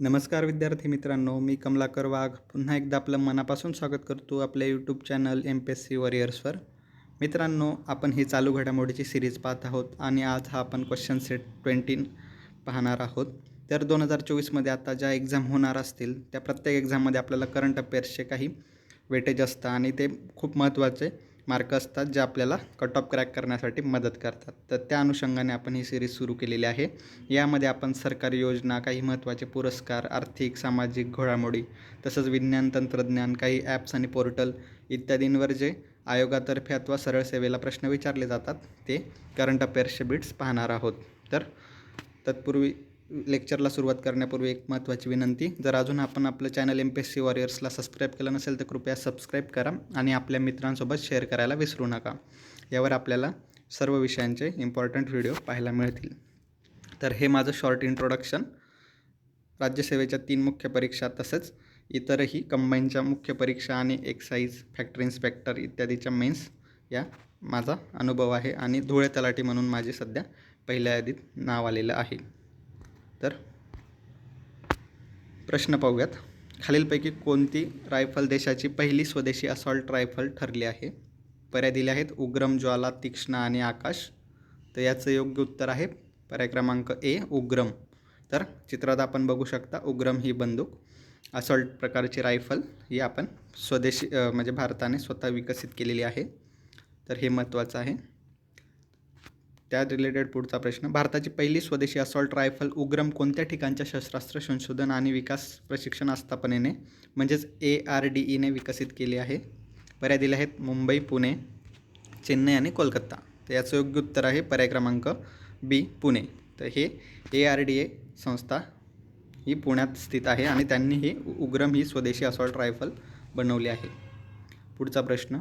नमस्कार विद्यार्थी मित्रांनो मी कमलाकर वाघ. पुन्हा एकदा आपलं मनापासून स्वागत करतो आपल्या YouTube channel M P S C वॉरियर्सवर मित्रांनो आपण ही चालू घडामोडीची सिरीज पाहत आहोत आणि आज हा आपण क्वेश्चन सेट ट्वेंटीन पाहणार आहोत. तर दोन हजार चोवीसमध्ये आता ज्या एक्झाम होणार असतील त्या प्रत्येक एक्झाममध्ये आपल्याला करंट अफेअर्सचे काही वेटेज असतं आणि ते खूप महत्त्वाचे मार्क असतात जे आपल्याला कट ऑफ क्रॅक करण्यासाठी मदत करतात. तर त्या अनुषंगाने आपण ही सिरीज सुरू केलेली आहे. यामध्ये आपण सरकारी योजना काही महत्त्वाचे पुरस्कार आर्थिक सामाजिक घोडामोडी तसंच विज्ञान तंत्रज्ञान काही ॲप्स आणि पोर्टल इत्यादींवर जे आयोगातर्फे अथवा सरळ सेवेला प्रश्न विचारले जातात ते करंट अफेअर्सचे बिट्स पाहणार आहोत. तर तत्पूर्वी लेक्चरला सुरुवात करण्यापूर्वी एक महत्त्वाची विनंती. जर अजून आपण आपलं channel M P S C वॉरियर्सला subscribe केलं नसेल तर कृपया सबस्क्राईब करा आणि आपल्या मित्रांसोबत शेअर करायला विसरू नका. यावर आपल्याला सर्व विषयांचे इम्पॉर्टंट व्हिडिओ पाहायला मिळतील. तर हे माझं शॉर्ट इंट्रोडक्शन राज्यसेवेच्या तीन मुख्य परीक्षा तसंच इतरही कंबाईनच्या मुख्य परीक्षा आणि एक्साईज फॅक्टरी इन्स्पेक्टर इत्यादीच्या मेन्स या माझा अनुभव आहे आणि धुळे तलाठी म्हणून माझे सध्या पहिल्या यादीत नाव आलेलं आहे. तर प्रश्न पाहूयात. खालीलपैकी कोणती रायफल देशाची पहिली स्वदेशी असॉल्ट रायफल ठरली आहे? पर्याय दिले आहेत उग्रम ज्वाला तीक्ष्ण आणि आकाश. तर याचं योग्य उत्तर आहे पर्याय क्रमांक ए उग्रम. तर चित्रात आपण बघू शकता उग्रम ही बंदूक. असॉल्ट प्रकारची रायफल ही आपण स्वदेशी म्हणजे भारताने स्वतः विकसित केलेली आहे. तर हे महत्त्वाचं आहे. त्या रिलेटेड पुढचा प्रश्न भारताची पहिली स्वदेशी असॉल्ट रायफल उग्रम कोणत्या ठिकाणच्या शस्त्रास्त्र संशोधन आणि विकास प्रशिक्षण आस्थापनेने म्हणजेच ए आर डी ईने विकसित केली आहे? पर्याय दिले आहेत मुंबई पुणे चेन्नई आणि कोलकाता. तर याचं योग्य उत्तर आहे पर्याय क्रमांक बी पुणे. तर हे ए आर डी ए संस्था ही पुण्यात स्थित आहे आणि त्यांनी ही उ- उग्रम ही स्वदेशी असॉल्ट रायफल बनवली आहे. पुढचा प्रश्न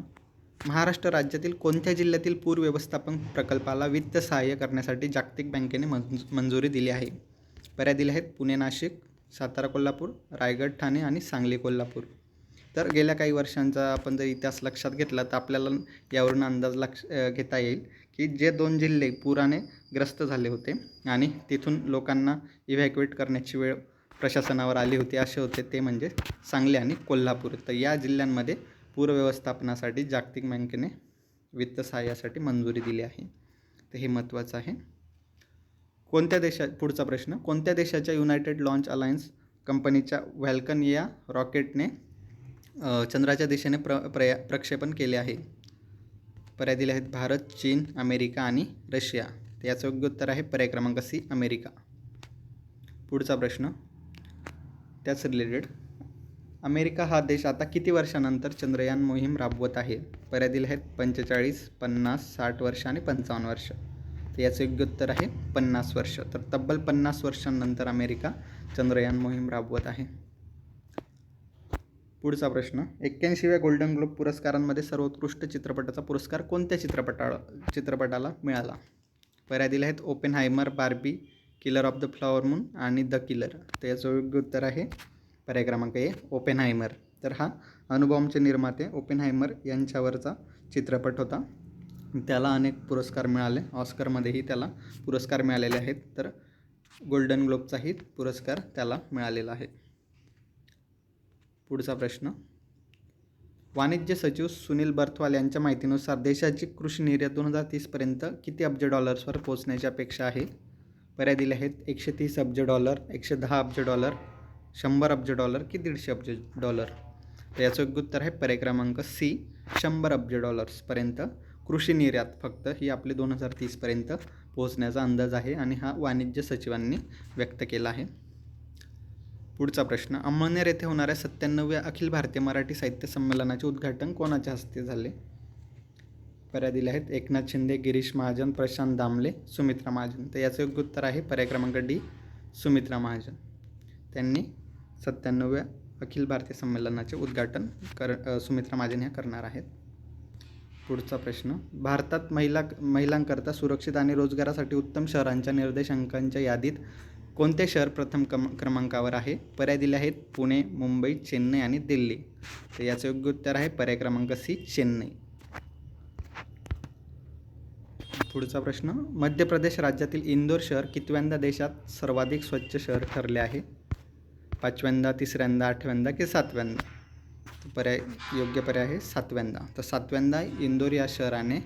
महाराष्ट्र राज्यातील कोणत्या जिल्ह्यातील पूर व्यवस्थापन प्रकल्पाला वित्त सहाय्य करण्यासाठी जागतिक बँकेने मंज मंजुरी दिली आहे? पर्याय दिले आहेत पुणे नाशिक सातारा कोल्हापूर रायगड ठाणे आणि सांगली कोल्हापूर. तर गेल्या काही वर्षांचा आपण जर इतिहास लक्षात घेतला तर आपल्याला यावरून अंदाज लक्ष घेता येईल की जे दोन जिल्हे पुराने ग्रस्त झाले होते आणि तिथून लोकांना इव्हॅक्युएट करण्याची वेळ प्रशासनावर आली होती असे होते ते म्हणजे सांगली आणि कोल्हापूर. तर या जिल्ह्यांमध्ये पूर व्यवस्थापनासाठी जागतिक बँकेने वित्त सहाय्यासाठी मंजुरी दिली आहे. तर हे महत्त्वाचं आहे. कोणत्या देशा पुढचा प्रश्न कोणत्या देशाच्या युनायटेड लॉन्च अलायन्स कंपनीच्या व्हॅल्कन या रॉकेटने चंद्राच्या दिशेने प्र प्रया प्रक्षेपण केले आहे? पर्याय दिले आहेत भारत चीन अमेरिका आणि रशिया. तर याचं योग्य उत्तर आहे पर्याय क्रमांक सी अमेरिका. पुढचा प्रश्न त्याच रिलेटेड अमेरिका हा देश आता किती वर्षानंतर चंद्रयान मोहीम राबवत आहे? पर्याय दिले आहेत पंचेचाळीस पन्नास साठ वर्ष आणि पंचावन्न वर्ष. तर याचं योग्य उत्तर आहे पन्नास वर्ष. तर तब्बल पन्नास वर्षांनंतर अमेरिका चंद्रयान मोहीम राबवत आहे. पुढचा प्रश्न. एक्क्याऐंशीव्या गोल्डन ग्लोब पुरस्कारांमध्ये सर्वोत्कृष्ट चित्रपटाचा पुरस्कार कोणत्या चित्रपटाला चित्रपटाला मिळाला? पर्याय दिले आहेत Oppenheimer Barbie killer of the flower moon आणि द किलर. तर याचं योग्य उत्तर आहे पर्याय क्रमांक ए ओपेन हायमर तर हा अनुभवमचे निर्माते ओपेन हायमर यांच्यावरचा चित्रपट होता. त्याला अनेक पुरस्कार मिळाले. ऑस्करमध्येही त्याला पुरस्कार मिळालेले आहेत. तर गोल्डन ग्लोबचाही पुरस्कार त्याला मिळालेला आहे. पुढचा प्रश्न. वाणिज्य सचिव सुनील बर्थवाल यांच्या माहितीनुसार देशाची कृषी निर्यात दोन हजार तीसपर्यंत किती अब्ज डॉलर्सवर पोहोचण्याची अपेक्षा आहे? पर्याय दिले आहेत एकशे तीस अब्ज डॉलर एकशे दहा अब्ज डॉलर शंभर अब्ज डॉलर की दीडशे अब्ज डॉलर. तर याचं योग्य उत्तर आहे पर्याय क्रमांक सी शंभर अब्ज डॉलर्सपर्यंत कृषी निर्यात फक्त ही आपली दोन हजार तीसपर्यंत पोहोचण्याचा अंदाज आहे आणि हा वाणिज्य सचिवांनी व्यक्त केला आहे. पुढचा प्रश्न अमळनेर येथे होणाऱ्या सत्त्याण्णव्या अखिल भारतीय मराठी साहित्य संमेलनाचे उद्घाटन कोणाच्या हस्ते झाले? पर्याय दिले आहेत एकनाथ शिंदे गिरीश महाजन प्रशांत दामले सुमित्रा महाजन. तर याचं योग्य उत्तर आहे पर्याय क्रमांक डी सुमित्रा महाजन. त्यांनी सत्त्याण्णव्या अखिल भारतीय संमेलनाचे उद्घाटन कर सुमित्रा महाजन ह्या करणार आहेत. पुढचा प्रश्न भारतात महिला महिलांकरता सुरक्षित आणि रोजगारासाठी उत्तम शहरांच्या निर्देशांकांच्या यादीत कोणते शहर प्रथम कम क्रमांकावर आहे? पर्याय दिले आहेत पुणे मुंबई चेन्नई आणि दिल्ली. तर याचं योग्य उत्तर आहे पर्याय क्रमांक सी चेन्नई. पुढचा प्रश्न मध्य प्रदेश राज्यातील इंदोर शहर कितव्यांदा देशात सर्वाधिक स्वच्छ शहर ठरले आहे? पाचव्यांदा तिसऱ्यांदा आठव्यांदा की सातव्यांदा? पर्याय योग्य पर्याय आहे सातव्यांदा. तर सातव्यांदा इंदोर या शहराने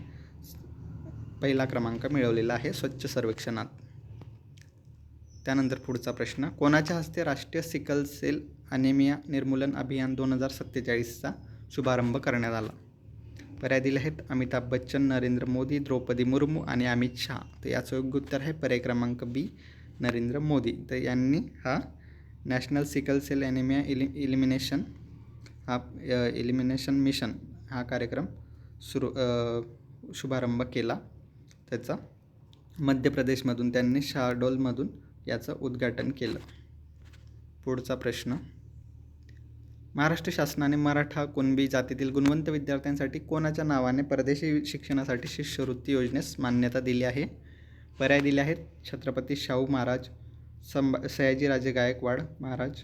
पहिला क्रमांक मिळवलेला आहे स्वच्छ सर्वेक्षणात. त्यानंतर पुढचा प्रश्न कोणाच्या हस्ते राष्ट्रीय सिकल सेल अनेमिया निर्मूलन अभियान दोन हजार सत्तेचाळीसचा शुभारंभ करण्यात आला? पर्याय दिले आहेत अमिताभ बच्चन नरेंद्र मोदी द्रौपदी मुर्मू आणि अमित शहा. तर याचं योग्य उत्तर आहे पर्याय क्रमांक बी नरेंद्र मोदी. तर यांनी हा नॅशनल सिकल सेल ॲनिमिया इलि इलिमिनेशन हा इलिमिनेशन मिशन हा कार्यक्रम सुरू शुभारंभ केला. त्याचा मध्य प्रदेशमधून त्यांनी शाहडोलमधून याचं उद्घाटन केलं. पुढचा प्रश्न. महाराष्ट्र शासनाने मराठा कुणबी जातीतील गुणवंत विद्यार्थ्यांसाठी कोणाच्या नावाने परदेशी शिक्षणासाठी शिष्यवृत्ती योजनेस मान्यता दिली आहे? पर्याय दिले आहेत छत्रपती शाहू महाराज संभा सयाजीराजे गायकवाड महाराज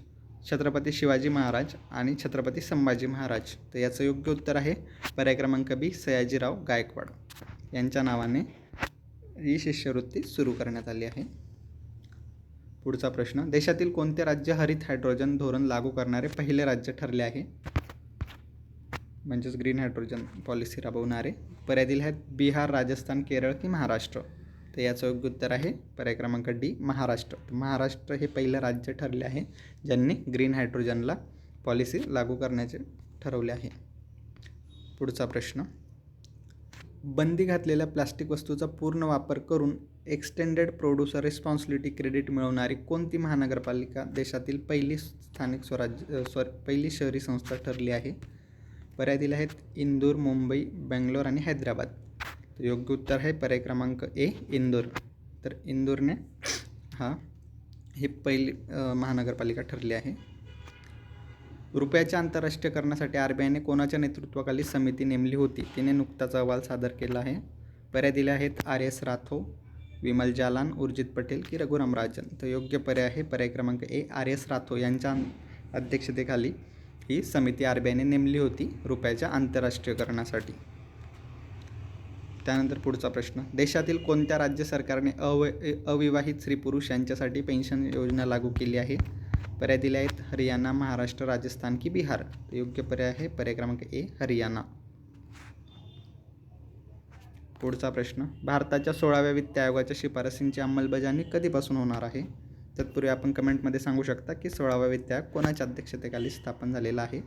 छत्रपती शिवाजी महाराज आणि छत्रपती संभाजी महाराज. तर याचं योग्य उत्तर आहे पर्याय क्रमांक बी सयाजीराव गायकवाड. यांच्या नावाने ही शिष्यवृत्ती सुरू करण्यात आली आहे. पुढचा प्रश्न देशातील कोणते राज्य हरित हायड्रोजन धोरण लागू करणारे पहिले राज्य ठरले आहे? म्हणजेच ग्रीन हायड्रोजन पॉलिसी राबवणारे. पर्याय दिले आहेत बिहार राजस्थान केरळ की महाराष्ट्र? तर याचं योग्य उत्तर आहे पर्याय क्रमांक डी महाराष्ट्र. महाराष्ट्र हे पहिलं राज्य ठरले आहे ज्यांनी ग्रीन हायड्रोजनला पॉलिसी लागू करण्याचे ठरवले आहे. पुढचा प्रश्न. बंदी घातलेल्या प्लास्टिक वस्तूचा पूर्ण वापर करून एक्सटेंडेड प्रोड्युसर रिस्पॉन्सिबिलिटी क्रेडिट मिळवणारी कोणती महानगरपालिका देशातील पहिली स्थानिक स्वराज्य स्व पहिली शहरी संस्था ठरली आहे? पर्याय दिले आहेत इंदूर मुंबई बेंगलोर आणि हैदराबाद. तर योग्य उत्तर आहे. पर्याय क्रमांक ए इंदोर. तर इंदोरने हा ही पहिली महानगरपालिका ठरली आहे. रुपयाच्या आंतरराष्ट्रीयकरणासाठी आर बी आयने कोणाच्या नेतृत्वाखाली समिती नेमली होती? तिने नुकताच अहवाल सादर केला आहे. पर्याय दिले आहेत आर एस राथो विमल जालान उर्जित पटेल की रघुराम राजन. तर योग्य पर्याय आहे. पर्याय क्रमांक ए आर एस राथो यांच्या अध्यक्षतेखाली ही समिती आर बी आयने नेमली होती रुपयाच्या आंतरराष्ट्रीयकरणासाठी. त्यानंतर पुढचा प्रश्न. देशातील कोणत्या राज्य सरकारने अव अविवाहित स्त्री पुरुष यांच्यासाठी पेन्शन योजना लागू केली आहे? पर्याय दिले आहेत हरियाणा महाराष्ट्र राजस्थान की बिहार. योग्य पर्याय आहे पर्याय क्रमांक ए हरियाणा. पुढचा प्रश्न. भारताच्या सोळाव्या वित्त आयोगाच्या शिफारसींची अंमलबजावणी कधीपासून होणार आहे? तत्पूर्वी आपण कमेंटमध्ये सांगू शकता की सोळावा वित्त आयोग कोणाच्या अध्यक्षतेखाली स्थापन झालेला आहे?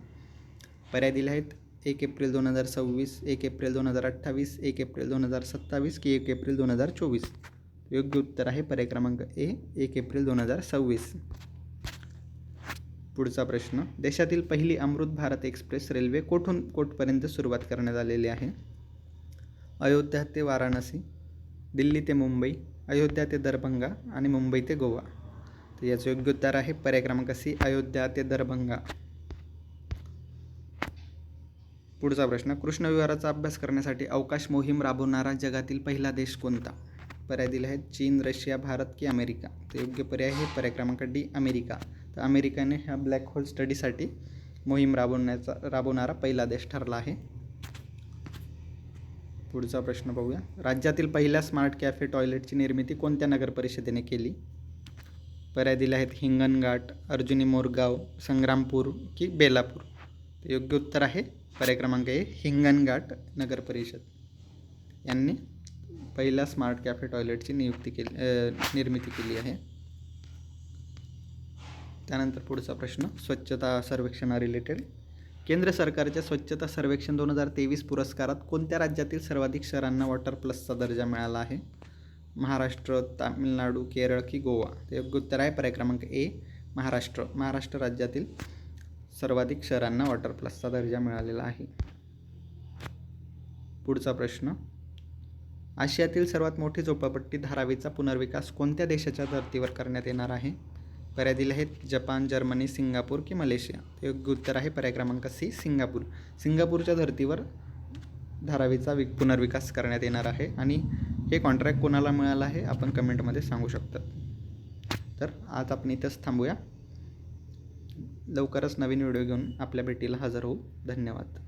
पर्याय दिले आहेत एक एप्रिल दोन हजार सव्वीस एक एप्रिल दोन हजार अठ्ठावीस एक एप्रिल दोन हजार सत्तावीस की एक एप्रिल दोन हजार चोवीस. योग्य उत्तर आहे पर्याय क्रमांक ए एक एप्रिल दोन हजार सव्वीस. पुढचा प्रश्न देशातील पहिली अमृत भारत एक्सप्रेस रेल्वे कोठून कोठपर्यंत सुरुवात करण्यात आलेली आहे? अयोध्या ते वाराणसी दिल्ली ते मुंबई अयोध्या ते दरभंगा आणि मुंबई ते गोवा. तर याचं योग्य उत्तर आहे पर्याय क्रमांक सी अयोध्या ते दरभंगा. पुढचा प्रश्न कृष्णविहाराचा अभ्यास करण्यासाठी अवकाश मोहीम राबवणारा जगातील पहिला देश कोणता? पर्याय दिले आहेत चीन रशिया भारत की अमेरिका. तर योग्य पर्याय आहे? पर्याय क्रमांक डी अमेरिका. तर अमेरिकाने ह्या ब्लॅक होल स्टडीसाठी मोहीम राबवण्याचा राबवणारा पहिला देश ठरला आहे. पुढचा प्रश्न बघूया. राज्यातील पहिल्या स्मार्ट कॅफे टॉयलेटची निर्मिती कोणत्या नगर परिषदेने केली? पर्याय दिले आहेत हिंगणघाट अर्जुनी मोरगाव संग्रामपूर की बेलापूर. तर योग्य उत्तर आहे? पर्याय क्रमांक ए हिंगणघाट नगर परिषद. यांनी पहिल्या स्मार्ट कॅफे टॉयलेटची नियुक्ती केली निर्मिती केली आहे. त्यानंतर पुढचा प्रश्न स्वच्छता सर्वेक्षणा रिलेटेड केंद्र सरकारच्या स्वच्छता सर्वेक्षण दोन हजार तेवीस पुरस्कारात कोणत्या राज्यातील सर्वाधिक शहरांना वॉटर प्लसचा दर्जा मिळाला आहे? महाराष्ट्र तामिळनाडू केरळ की गोवा? ते योग्य उत्तर आहे पर्याय क्रमांक ए महाराष्ट्र. महाराष्ट्र राज्यातील सर्वाधिक शहरांना वॉटर प्लसचा दर्जा मिळालेला आहे. पुढचा प्रश्न. आशियातील सर्वात मोठी झोपडपट्टी धारावीचा पुनर्विकास कोणत्या देशाच्या धर्तीवर करण्यात येणार आहे? पर्याय दिले आहेत जपान जर्मनी सिंगापूर की मलेशिया? तर योग्य उत्तर आहे पर्याय क्रमांक सी सिंगापूर. सिंगापूरच्या धर्तीवर धारावीचा वि पुनर्विकास करण्यात येणार आहे आणि हे कॉन्ट्रॅक्ट कोणाला मिळालं आहे? आपण कमेंटमध्ये सांगू शकतात तर आज आपण इथंच थांबूया. लवकरच नवीन व्हिडिओ घेऊन आपल्या भेटीला हजर होऊ. धन्यवाद.